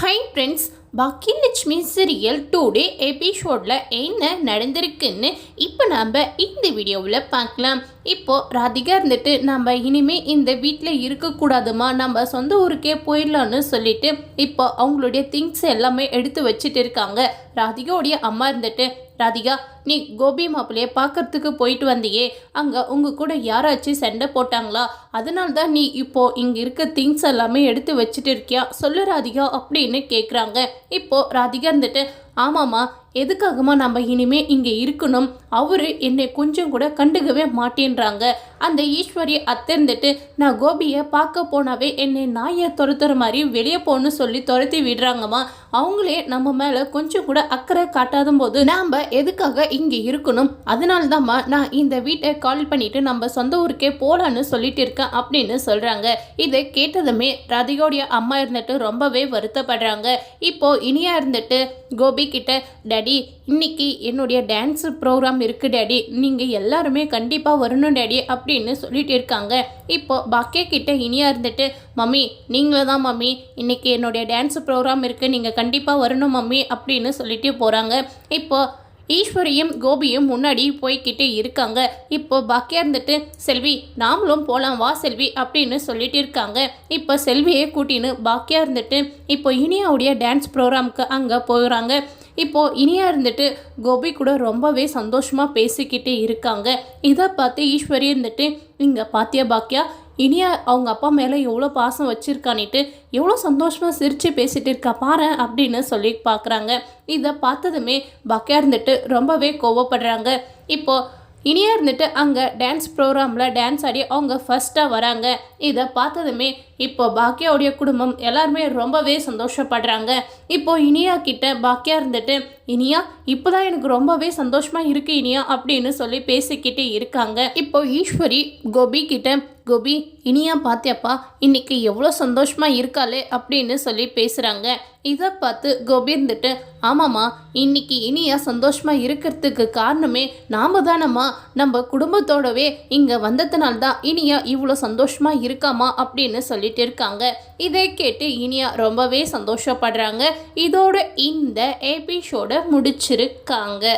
Hi friends Baakiyalakshmi serial today எபிசோடில் என்ன நடந்திருக்குன்னு இப்போ நாம் இந்த வீடியோவில் பார்க்கலாம். இப்போது ராதிகா இருந்துட்டு நம்ம இனிமே இந்த வீட்டில் இருக்கக்கூடாதுமா நம்ம சொந்த ஊருக்கே போயிடலான்னு சொல்லிட்டு இப்போ அவங்களுடைய திங்ஸ் எல்லாமே எடுத்து வச்சுட்டு இருக்காங்க. ராதிகாவுடைய அம்மா இருந்துட்டு ராதிகா நீ கோபி மாப்பிள்ளைய பார்க்கறதுக்கு போயிட்டு வந்தியே. அங்கே உங்கள் கூட யாராச்சும் சண்டை போட்டாங்களா? அதனால தான் நீ இப்போ இங்கே இருக்க திங்ஸ் எல்லாமே எடுத்து வச்சுட்டு இருக்கியா? சொல்லு ராதிகா அப்படின்னு கேட்குறாங்க இப்போ ராதிகா இருந்துட்டு ஆமாம்மா எதுக்காகமா நம்ம இனிமே இங்கே இருக்கணும்? அவரு என்னை கொஞ்சம் கூட கண்டுக்கவே மாட்டேன்றாங்க. அந்த ஈஸ்வரி அத்திருந்துட்டு நான் கோபியை பார்க்க போனாவே என்னை நாயை துரத்துற மாதிரி வெளியே போகணும்னு சொல்லி துரத்தி விடுறாங்கம்மா. அவங்களே நம்ம மேலே கொஞ்சம் கூட அக்கறை காட்டாத போது நாம் எதுக்காக இங்கே இருக்கணும்? அதனால தான்மா நான் இந்த வீட்டை கால் பண்ணிட்டு நம்ம சொந்த ஊருக்கே போகலான்னு சொல்லிட்டு இருக்கேன் அப்படின்னு சொல்கிறாங்க இதை கேட்டதுமே ராதிகாவுடைய அம்மா இருந்துட்டு ரொம்பவே வருத்தப்படுறாங்க. இப்போ இனியா இருந்துட்டு கோபி கிட்ட டேடி இன்னைக்கு என்னுடைய டான்ஸ் ப்ரோக்ராம் இருக்குது டேடி நீங்கள் எல்லாருமே கண்டிப்பாக வரணும் டேடி அப்படின்னு சொல்லிட்டு இருக்காங்க. இப்போது பாக்கியா கிட்ட இனியா இருந்துட்டு மம்மி நீங்களே தான் மம்மி. இன்றைக்கி என்னுடைய டான்ஸ் ப்ரோக்ராம் இருக்குது நீங்கள் கண்டிப்பாக வரணும் மம்மி அப்படின்னு சொல்லிட்டு போகிறாங்க இப்போ ஈஸ்வரியும் கோபியும் முன்னாடி போய்கிட்டே இருக்காங்க. இப்போ பாக்கியா இருந்துட்டு செல்வி நாமளும் போகலாம் வா செல்வி அப்படின்னு சொல்லிட்டு இருக்காங்க. இப்போ செல்வியை கூட்டின்னு பாக்கியா இருந்துட்டு இப்போ இனியாவுடைய டான்ஸ் ப்ரோக்ராம்க்கு அங்கே போகிறாங்க இப்போ இனியா இருந்துட்டு கோபி கூட ரொம்பவே சந்தோஷமாக பேசிக்கிட்டே இருக்காங்க. இதை பார்த்து ஈஸ்வரி இருந்துட்டு இங்கே பாத்தியா பாக்கியா இனியா அவங்க அப்பா மேலே எவ்வளோ பாசம் வச்சுருக்கானிட்டு எவ்வளோ சந்தோஷமாக சிரித்து பேசிகிட்டு இருக்கா பாரு அப்படின்னு சொல்லி பார்க்குறாங்க. இதை பார்த்ததுமே பாக்கியா இருந்துட்டு ரொம்பவே கோவப்படுறாங்க. இப்போது இனியா இருந்துட்டு அங்கே டான்ஸ் ப்ரோக்ராமில் டான்ஸ் ஆடி அவங்க ஃபஸ்ட்டாக வராங்க. இதை பார்த்ததுமே இப்போ பாக்கியாவுடைய குடும்பம் எல்லாருமே ரொம்பவே சந்தோஷப்படுறாங்க. இப்போ இனியா கிட்ட பாக்கியா இருந்துட்டு இனியா இப்போதான் எனக்கு ரொம்பவே சந்தோஷமா இருக்கு இனியா அப்படின்னு சொல்லி பேசிக்கிட்டே இருக்காங்க. இப்போ ஈஸ்வரி கோபி கிட்ட கோபி இனியா பாத்தியாப்பா இன்னைக்கு எவ்வளோ சந்தோஷமா இருக்காளே அப்படின்னு சொல்லி பேசுகிறாங்க இதை பார்த்து கோபி இருந்துட்டு ஆமாம்மா இன்னைக்கு இனியா சந்தோஷமா இருக்கிறதுக்கு காரணமே நாம தானம்மா. நம்ம குடும்பத்தோடவே இங்கே வந்ததுனால தான் இனியா இவ்வளோ சந்தோஷமா இருக்காமா அப்படின்னு சொல்லிட்டு இருக்காங்க. இதை கேட்டு இனியா ரொம்பவே சந்தோஷப்படுறாங்க. இதோட இந்த எபிசோட முடிச்சிருக்காங்க.